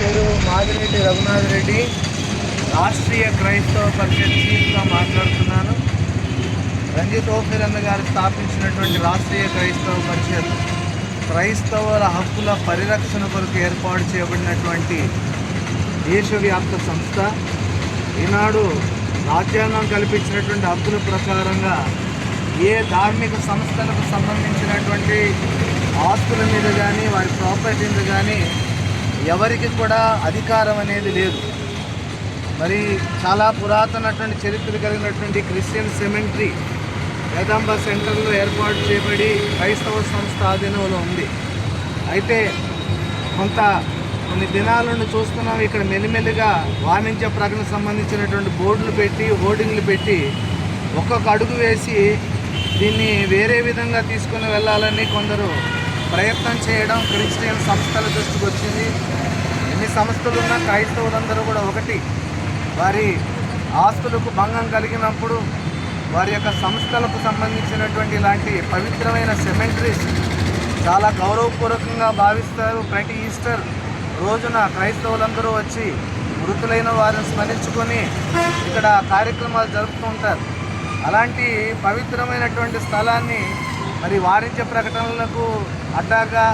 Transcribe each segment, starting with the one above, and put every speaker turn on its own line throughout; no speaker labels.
పేరు మాదిరెడ్డి రఘునాథ్ రెడ్డి. రాష్ట్రీయ క్రైస్తవ పరిషత్ చీఫ్గా మాట్లాడుతున్నాను. రంజిత్ ఓఫిరన్న గారు స్థాపించినటువంటి రాష్ట్రీయ క్రైస్తవ పరిషత్ క్రైస్తవుల హక్కుల పరిరక్షణ కొరకు ఏర్పాటు చేయబడినటువంటి దేశవ్యాప్త సంస్థ. ఈనాడు రాజ్యాంగం కల్పించినటువంటి హక్కుల ప్రకారంగా ఏ ధార్మిక సంస్థలకు సంబంధించినటువంటి ఆస్తుల మీద కానీ వారి ప్రాపర్టీ మీద కానీ ఎవరికి కూడా అధికారం అనేది లేదు. మరి చాలా పురాతనటువంటి చరిత్ర కలిగినటువంటి క్రిస్టియన్ సెమెంటరీ వేదాంబ సెంటర్లో ఏర్పాటు చేయబడి క్రైస్తవ సంస్థ ఆధీనంలో ఉంది. అయితే కొంత కొన్ని దినాల నుండి చూస్తున్నాం. ఇక్కడ మెల్లిమెల్లిగా వాణిజ్య ప్రకటన సంబంధించినటువంటి బోర్డులు పెట్టి హోర్డింగ్లు పెట్టి ఒక్కొక్క అడుగు వేసి దీన్ని వేరే విధంగా తీసుకుని వెళ్ళాలని కొందరు ప్రయత్నం చేయడం క్రిస్టియన్ సంస్థల దృష్టికి వచ్చింది. ఎన్ని సంస్థలు ఉన్నా క్రైస్తవులందరూ కూడా ఒకటి. వారి ఆస్తులకు భంగం కలిగినప్పుడు వారి యొక్క సంస్థలకు సంబంధించినటువంటి ఇలాంటి పవిత్రమైన సెమెంటరీస్ చాలా గౌరవపూర్వకంగా భావిస్తారు. ప్రతి ఈస్టర్ రోజున క్రైస్తవులందరూ వచ్చి మృతులైన వారిని స్మరించుకొని ఇక్కడ కార్యక్రమాలు జరుపుతూ ఉంటారు. అలాంటి పవిత్రమైనటువంటి స్థలాన్ని మరి వాణిజ్య ప్రకటనలకు అడ్డాగా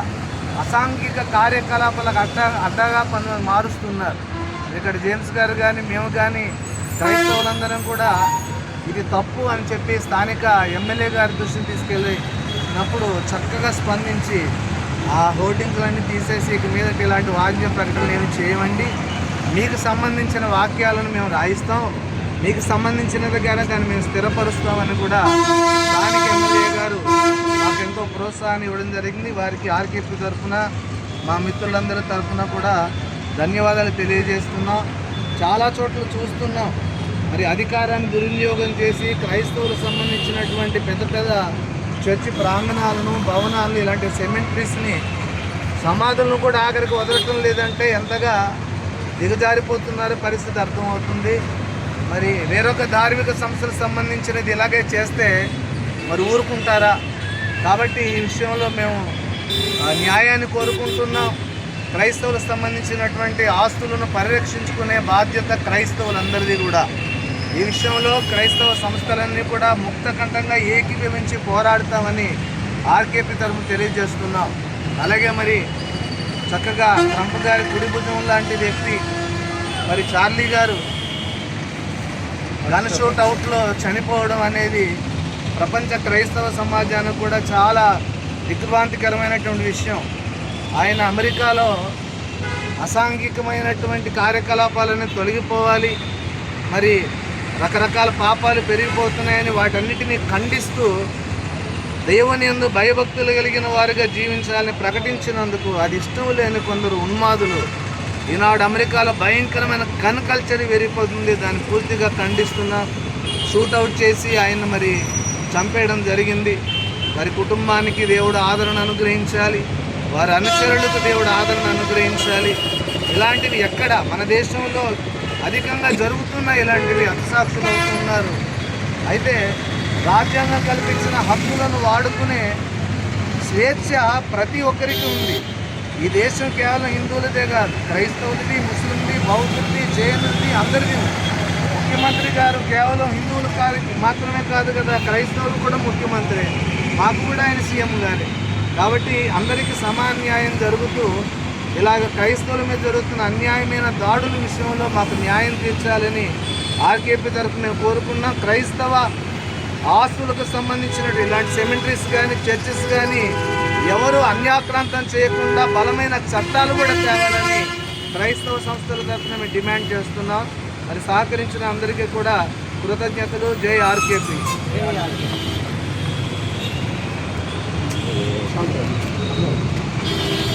అసాంఘిక కార్యకలాపాలకు అడ్డా అడ్డాగా పనులు మారుస్తున్నారు. ఇక్కడ జేమ్స్ గారు కానీ మేము కానీ క్రైస్తవులందరం కూడా ఇది తప్పు అని చెప్పి స్థానిక ఎమ్మెల్యే గారి దృష్టికి తీసుకెళ్ళినప్పుడు చక్కగా స్పందించి ఆ హోర్డింగ్లన్నీ తీసేసి ఇక మీదటి ఇలాంటి వాణిజ్య ప్రకటనలు ఏమి చేయమండి. మీకు సంబంధించిన వాక్యాలను మేము రాయిస్తాం. మీకు సంబంధించినదిగానే దాన్ని మేము స్థిరపరుస్తామని కూడా స్థానిక ఎమ్మెల్యే గారు మాకు ఎంతో ప్రోత్సాహాన్ని ఇవ్వడం జరిగింది. వారికి ఆర్కేపీ తరఫున మా మిత్రులందరి తరఫున కూడా ధన్యవాదాలు తెలియజేస్తున్నాం. చాలా చోట్ల చూస్తున్నాం. మరి అధికారాన్ని దుర్వినియోగం చేసి క్రైస్తవులకు సంబంధించినటువంటి పెద్ద పెద్ద చర్చి ప్రాంగణాలను భవనాలను ఇలాంటి సెమెంట్రీస్ని సమాధులను కూడా ఆఖరికి వదలటం లేదంటే ఎంతగా దిగజారిపోతున్నారో పరిస్థితి అర్థమవుతుంది. మరి వేరొక ధార్మిక సంస్థలకు సంబంధించినది ఇలాగే చేస్తే మరి ఊరుకుంటారా? కాబట్టి ఈ విషయంలో మేము ఆ, న్యాయాన్ని కోరుకుంటున్నాం. క్రైస్తవులకు సంబంధించినటువంటి ఆస్తులను పరిరక్షించుకునే బాధ్యత క్రైస్తవులందరిది కూడా. ఈ విషయంలో క్రైస్తవ సంస్థలన్నీ కూడా ముక్తకంఠంగా ఏకీభవించి పోరాడతామని ఆర్కేపీ తరఫు తెలియజేస్తున్నాం. అలాగే మరి చక్కగా ట్రంప్ గారి కుడి భుజం లాంటి వ్యక్తి మరి చార్లీ గారు గన్ షూట్ అవుట్లో చనిపోవడం అనేది ప్రపంచ క్రైస్తవ సమాజానికి కూడా చాలా దిగ్భ్రాంతికరమైనటువంటి విషయం. ఆయన అమెరికాలో అసాంఘికమైనటువంటి కార్యకలాపాలను తొలగిపోవాలి. మరి రకరకాల పాపాలు పెరిగిపోతున్నాయని వాటన్నిటిని ఖండిస్తూ దేవుని యందు భయభక్తులు కలిగిన వారుగా జీవించాలని ప్రకటించినందుకు అది ఇష్టం లేని కొందరు ఉన్మాదులు. ఈనాడు అమెరికాలో భయంకరమైన గన్ కల్చర్ పెరిగిపోతుంది దాన్ని పూర్తిగా ఖండిస్తున్నా షూట్అవుట్ చేసి ఆయన మరి చంపేయడం జరిగింది. వారి కుటుంబానికి దేవుడు ఆదరణ అనుగ్రహించాలి. వారి అనుచరులకు దేవుడు ఆదరణ అనుగ్రహించాలి. ఇలాంటివి ఎక్కడ? మన దేశంలో అధికంగా జరుగుతున్న ఇలాంటివి హతసాక్షులు అవుతున్నారు. అయితే రాజ్యాంగం కల్పించిన హక్కులను వాడుకునే స్వేచ్ఛ ప్రతి ఒక్కరికి ఉంది. ఈ దేశం కేవలం హిందువులదే కాదు క్రైస్తవులది ముస్లింది బౌద్ధులది జైనులది అందరిది ముఖ్యమంత్రి గారు కేవలం హిందువులు కాదు మాత్రమే కాదు కదా క్రైస్తవులు కూడా ముఖ్యమంత్రి. మాకు కూడా ఆయన సీఎం గారే కాబట్టి అందరికీ సమాన్యాయం జరుగుతూ ఇలాగ క్రైస్తవుల మీద జరుగుతున్న అన్యాయమైన దాడుల విషయంలో మాకు న్యాయం తీర్చాలని ఆర్కేపీ తరఫు మేము కోరుకున్నాం. క్రైస్తవ ఆస్తులకు సంబంధించిన ఇలాంటి సెమెంటరీస్ కానీ చర్చెస్ కానీ ఎవరు అన్యాక్రాంతం చేయకుండా బలమైన చట్టాలు కూడా తేవాలని క్రైస్తవ సంస్థల తరఫున మేము డిమాండ్ చేస్తున్నాం. మరి సహకరించిన అందరికీ కూడా కృతజ్ఞతలు. జై ఆర్కేపీ.